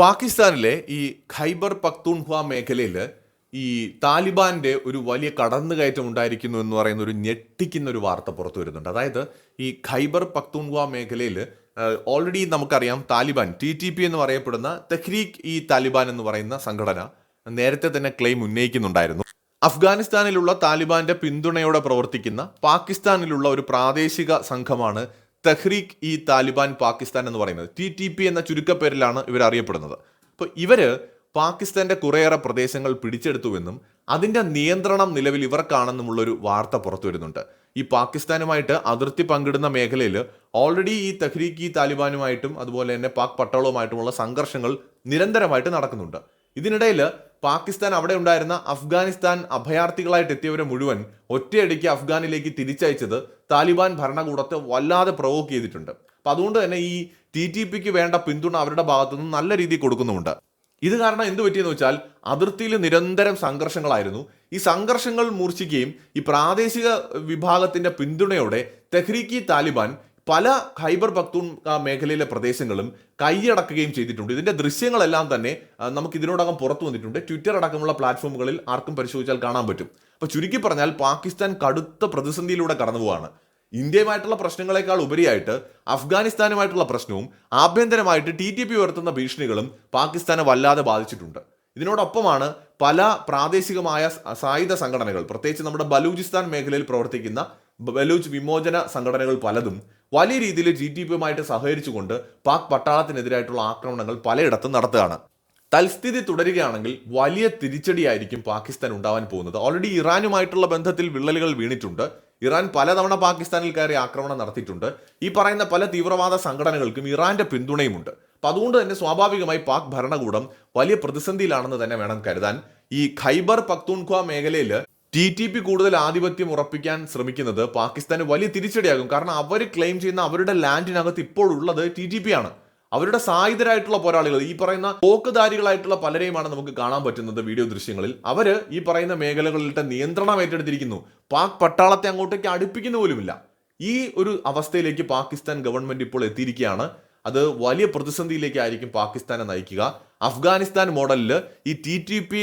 പാകിസ്ഥാനിലെ ഈ ഖൈബർ പക്തൂൺഖ്വ മേഖലയിൽ ഈ താലിബാന്റെ ഒരു വലിയ കടന്നുകയറ്റം ഉണ്ടായിരിക്കുന്നു എന്ന് പറയുന്ന ഒരു ഞെട്ടിക്കുന്ന ഒരു വാർത്ത പുറത്തു വരുന്നുണ്ട്. അതായത് ഈ ഖൈബർ പക്തൂൺഖ്വ മേഖലയിൽ ഓൾറെഡി നമുക്കറിയാം താലിബാൻ ടി ടി പി എന്ന് പറയപ്പെടുന്ന തെഹ്രീഖ് ഈ താലിബാൻ എന്ന് പറയുന്ന സംഘടന നേരത്തെ തന്നെ ക്ലെയിം ഉന്നയിക്കുന്നുണ്ടായിരുന്നു. അഫ്ഗാനിസ്ഥാനിലുള്ള താലിബാന്റെ പിന്തുണയോടെ പ്രവർത്തിക്കുന്ന പാകിസ്ഥാനിലുള്ള ഒരു പ്രാദേശിക സംഘമാണ് തെഹ്രീഖ് ഇ താലിബാൻ പാകിസ്ഥാൻ എന്ന് പറയുന്നത്. ടി ടി പി എന്ന ചുരുക്കപ്പേരിലാണ് ഇവർ അറിയപ്പെടുന്നത്. അപ്പോൾ ഇവർ പാകിസ്ഥാന്റെ കുറേയേറെ പ്രദേശങ്ങൾ പിടിച്ചെടുത്തുവെന്നും അതിന്റെ നിയന്ത്രണം നിലവിൽ ഇവർക്കാണെന്നുമുള്ളൊരു വാർത്ത പുറത്തു വരുന്നുണ്ട് ഈ പാകിസ്ഥാനുമായിട്ട് അതിർത്തി പങ്കിടുന്ന മേഖലയിൽ ഓൾറെഡി ഈ തഹ്രീഖ് ഇ താലിബാനുമായിട്ടും അതുപോലെ തന്നെ പാക് പട്ടാളവുമായിട്ടുമുള്ള സംഘർഷങ്ങൾ നിരന്തരമായിട്ട് നടക്കുന്നുണ്ട്. ഇതിനിടയിൽ പാകിസ്ഥാൻ അവിടെ ഉണ്ടായിരുന്ന അഫ്ഗാനിസ്ഥാൻ അഭയാർത്ഥികളായിട്ട് എത്തിയവരെ മുഴുവൻ ഒറ്റയടിക്ക് അഫ്ഗാനിലേക്ക് തിരിച്ചയച്ചത് താലിബാൻ ഭരണകൂടത്തെ വല്ലാതെ പ്രൊവോക്ക് ചെയ്തിട്ടുണ്ട്. അപ്പം അതുകൊണ്ട് തന്നെ ഈ ടി ടി പിക്ക് വേണ്ട പിന്തുണ അവരുടെ ഭാഗത്തുനിന്ന് നല്ല രീതിയിൽ കൊടുക്കുന്നുമുണ്ട്. ഇത് കാരണം എന്ത് പറ്റിയെന്ന് വെച്ചാൽ അതിർത്തിയിൽ നിരന്തരം സംഘർഷങ്ങളായിരുന്നു. ഈ സംഘർഷങ്ങൾ മൂർച്ഛിക്കുകയും ഈ പ്രാദേശിക വിഭാഗത്തിന്റെ പിന്തുണയോടെ തെഹ്രീക്കി താലിബാൻ പല ഖൈബർ പക്തൂൺ മേഖലയിലെ പ്രദേശങ്ങളും കൈയടക്കുകയും ചെയ്തിട്ടുണ്ട്. ഇതിന്റെ ദൃശ്യങ്ങളെല്ലാം തന്നെ നമുക്ക് ഇതിനോടകം പുറത്തു വന്നിട്ടുണ്ട്. ട്വിറ്റർ അടക്കമുള്ള പ്ലാറ്റ്ഫോമുകളിൽ ആർക്കും പരിശോധിച്ചാൽ കാണാൻ പറ്റും. അപ്പോൾ ചുരുക്കി പറഞ്ഞാൽ പാകിസ്ഥാൻ കടുത്ത പ്രതിസന്ധിയിലൂടെ കടന്നു പോവാണ്. ഇന്ത്യയുമായിട്ടുള്ള പ്രശ്നങ്ങളെക്കാൾ ഉപരിയായിട്ട് അഫ്ഗാനിസ്ഥാനുമായിട്ടുള്ള പ്രശ്നവും ആഭ്യന്തരമായിട്ട് ടി ടി പി ഉയർത്തുന്ന ഭീഷണികളും പാകിസ്ഥാനെ വല്ലാതെ ബാധിച്ചിട്ടുണ്ട്. ഇതിനോടൊപ്പമാണ് പല പ്രാദേശികമായ സായുധ സംഘടനകൾ പ്രത്യേകിച്ച് നമ്മുടെ ബലൂചിസ്ഥാൻ മേഖലയിൽ പ്രവർത്തിക്കുന്ന ബലൂച്ച് വിമോചന സംഘടനകൾ പലതും വലിയ രീതിയിൽ ജി ടി പിയുമായിട്ട് സഹകരിച്ചുകൊണ്ട് പാക് പട്ടാളത്തിനെതിരായിട്ടുള്ള ആക്രമണങ്ങൾ പലയിടത്തും നടത്തുകയാണ്. തൽസ്ഥിതി തുടരുകയാണെങ്കിൽ വലിയ തിരിച്ചടിയായിരിക്കും പാകിസ്ഥാൻ ഉണ്ടാവാൻ പോകുന്നത്. ഓൾറെഡി ഇറാനുമായിട്ടുള്ള ബന്ധത്തിൽ വിള്ളലുകൾ വീണിട്ടുണ്ട്. ഇറാൻ പലതവണ പാകിസ്ഥാനിൽ കയറി ആക്രമണം നടത്തിയിട്ടുണ്ട്. ഈ പറയുന്ന പല തീവ്രവാദ സംഘടനകൾക്കും ഇറാന്റെ പിന്തുണയുമുണ്ട്. അപ്പൊ അതുകൊണ്ട് തന്നെ സ്വാഭാവികമായി പാക് ഭരണകൂടം വലിയ പ്രതിസന്ധിയിലാണെന്ന് തന്നെ വേണം കരുതാൻ. ഈ ഖൈബർ പക്തൂൺഖ്വ മേഖലയിൽ ടി ടി പി കൂടുതൽ ആധിപത്യം ഉറപ്പിക്കാൻ ശ്രമിക്കുന്നത് പാകിസ്ഥാന് വലിയ തിരിച്ചടിയാകും. കാരണം അവർ ക്ലെയിം ചെയ്യുന്ന അവരുടെ ലാൻഡിനകത്ത് ഇപ്പോൾ ഉള്ളത് ടി ടി പി ആണ്. അവരുടെ സായുധരായിട്ടുള്ള പോരാളികൾ ഈ പറയുന്ന പോക്കുധാരികളായിട്ടുള്ള പലരെയുമാണ് നമുക്ക് കാണാൻ പറ്റുന്നത് വീഡിയോ ദൃശ്യങ്ങളിൽ. അവർ ഈ പറയുന്ന മേഖലകളിലിട്ട് നിയന്ത്രണം ഏറ്റെടുത്തിരിക്കുന്നു. പാക് പട്ടാളത്തെ അങ്ങോട്ടേക്ക് അടുപ്പിക്കുന്ന പോലുമില്ല. ഈ ഒരു അവസ്ഥയിലേക്ക് പാകിസ്ഥാൻ ഗവൺമെന്റ് ഇപ്പോൾ എത്തിയിരിക്കുകയാണ്. അത് വലിയ പ്രതിസന്ധിയിലേക്കായിരിക്കും പാകിസ്ഥാനെ നയിക്കുക. അഫ്ഗാനിസ്ഥാൻ മോഡലിൽ ഈ ടി ടി പി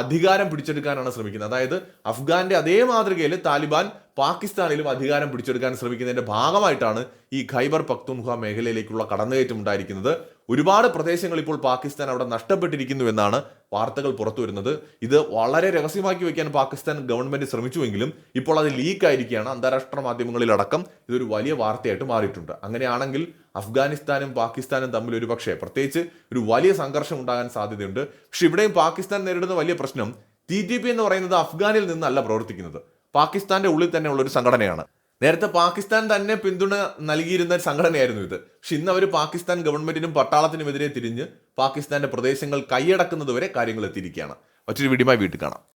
അധികാരം പിടിച്ചെടുക്കാനാണ് ശ്രമിക്കുന്നത്. അതായത് അഫ്ഗാന്റെ അതേ മാതൃകയിൽ താലിബാൻ പാകിസ്ഥാനിലും അധികാരം പിടിച്ചെടുക്കാൻ ശ്രമിക്കുന്നതിന്റെ ഭാഗമായിട്ടാണ് ഈ ഖൈബർ പക്തുൻഖ മേഖലയിലേക്കുള്ള കടന്നുകയറ്റം ഉണ്ടായിരിക്കുന്നത്. ഒരുപാട് പ്രദേശങ്ങൾ ഇപ്പോൾ പാകിസ്ഥാൻ അവിടെ നഷ്ടപ്പെട്ടിരിക്കുന്നു എന്നാണ് വാർത്തകൾ പുറത്തു വരുന്നത്. ഇത് വളരെ രഹസ്യമാക്കി വെക്കാൻ പാകിസ്ഥാൻ ഗവൺമെന്റ് ശ്രമിച്ചുവെങ്കിലും ഇപ്പോൾ അത് ലീക്ക് ആയിരിക്കുകയാണ് അന്താരാഷ്ട്ര മാധ്യമങ്ങളിലടക്കം ഇതൊരു വലിയ വാർത്തയായിട്ട് മാറിയിട്ടുണ്ട്. അങ്ങനെയാണെങ്കിൽ അഫ്ഗാനിസ്ഥാനും പാകിസ്ഥാനും തമ്മിൽ ഒരു പക്ഷേ പ്രത്യേകിച്ച് ഒരു വലിയ സംഘർഷം ഉണ്ടാകാൻ സാധ്യതയുണ്ട്. പക്ഷെ ഇവിടെയും പാകിസ്ഥാൻ നേരിടുന്ന വലിയ പ്രശ്നം ടി ടി പി എന്ന് പറയുന്നത് അഫ്ഗാനിൽ നിന്നല്ല പ്രവർത്തിക്കുന്നത്. പാകിസ്ഥാന്റെ ഉള്ളിൽ തന്നെയുള്ള ഒരു സംഘടനയാണ്. നേരത്തെ പാകിസ്ഥാൻ തന്നെ പിന്തുണ നൽകിയിരുന്ന ഒരു സംഘടനയായിരുന്നു ഇത്. പക്ഷെ ഇന്ന് അവർ പാകിസ്ഥാൻ ഗവൺമെന്റിനും പട്ടാളത്തിനുമെതിരെ തിരിഞ്ഞ് പാകിസ്ഥാന്റെ പ്രദേശങ്ങൾ കൈയടക്കുന്നതുവരെ കാര്യങ്ങൾ എത്തിയിരിക്കുകയാണ്. മറ്റൊരു വീഡിയോ വീട്ടിൽ കാണാം.